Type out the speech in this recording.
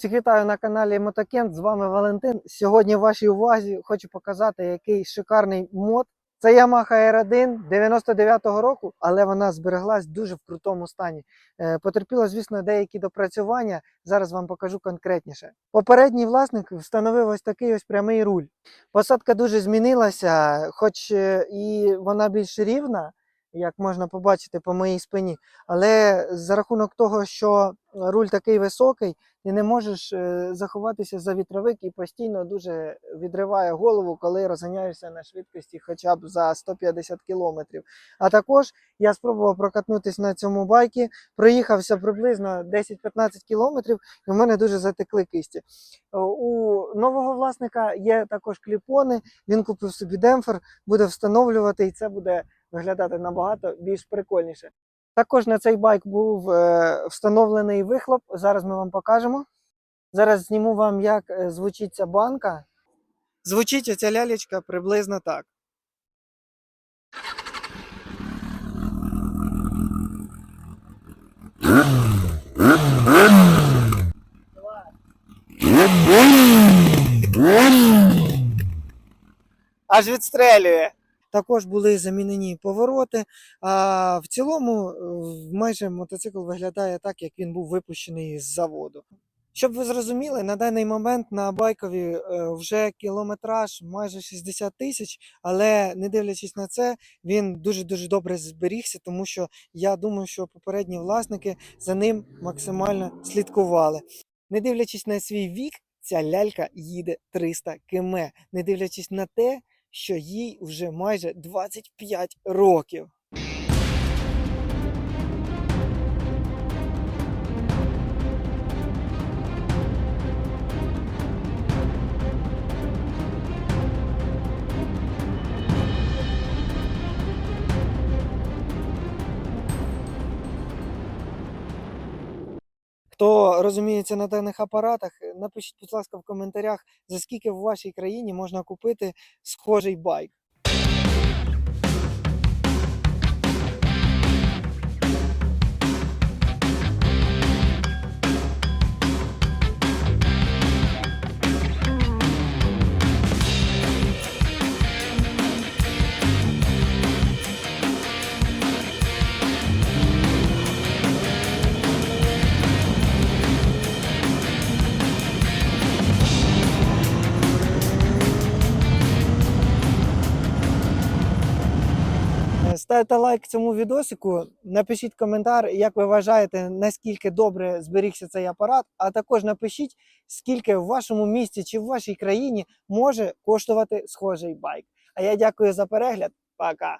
Всіх вітаю на каналі Мотокент. З вами Валентин. Сьогодні вашій увазі хочу показати, який шикарний мод. Це Yamaha R1 99-го року, але вона збереглась дуже в крутому стані. Е, Потерпіло, звісно, деякі допрацювання. Зараз вам покажу конкретніше. Попередній власник встановив ось такий ось прямий руль. Посадка дуже змінилася, хоч е, і вона більш рівна, як можна побачити по моїй спині. Але за рахунок того, що руль такий високий, ти не можеш е, заховатися за вітровик і постійно дуже відриває голову, коли розганяєшся на швидкості хоча б за 150 кілометрів. А також я спробував прокатнутися на цьому байкі, проїхався приблизно 10-15 кілометрів, і в мене дуже затекли кисті. У нового власника є також кліпони, він купив собі демпфер, буде встановлювати, і це буде виглядати набагато більш прикольніше. Також на цей байк був е, встановлений вихлоп. Зараз ми вам покажемо. Зараз зніму вам, як е, звучить ця банка. Звучить оця лялечка приблизно так. Аж відстрелює. Також були замінені повороти. А в цілому, е, майже мотоцикл виглядає так, як він був випущений з заводу. Щоб ви зрозуміли, на даний момент на байкові е, вже кілометраж майже 60 тисяч, але не дивлячись на це, він дуже дуже добре зберігся, тому що я думаю, що попередні власники за ним максимально слідкували. Не дивлячись на свій вік, ця лялька їде 300 км, не дивлячись на те, що їй вже майже 25 років. Хто розуміється на даних апаратах, напишіть, будь ласка, в коментарях, за скільки в вашій країні можна купити схожий байк. Ставте лайк цьому відосику, напишіть коментар, як ви вважаєте, наскільки добре зберігся цей апарат, а також напишіть, скільки в вашому місті чи в вашій країні може коштувати схожий байк. А я дякую за перегляд. Пока!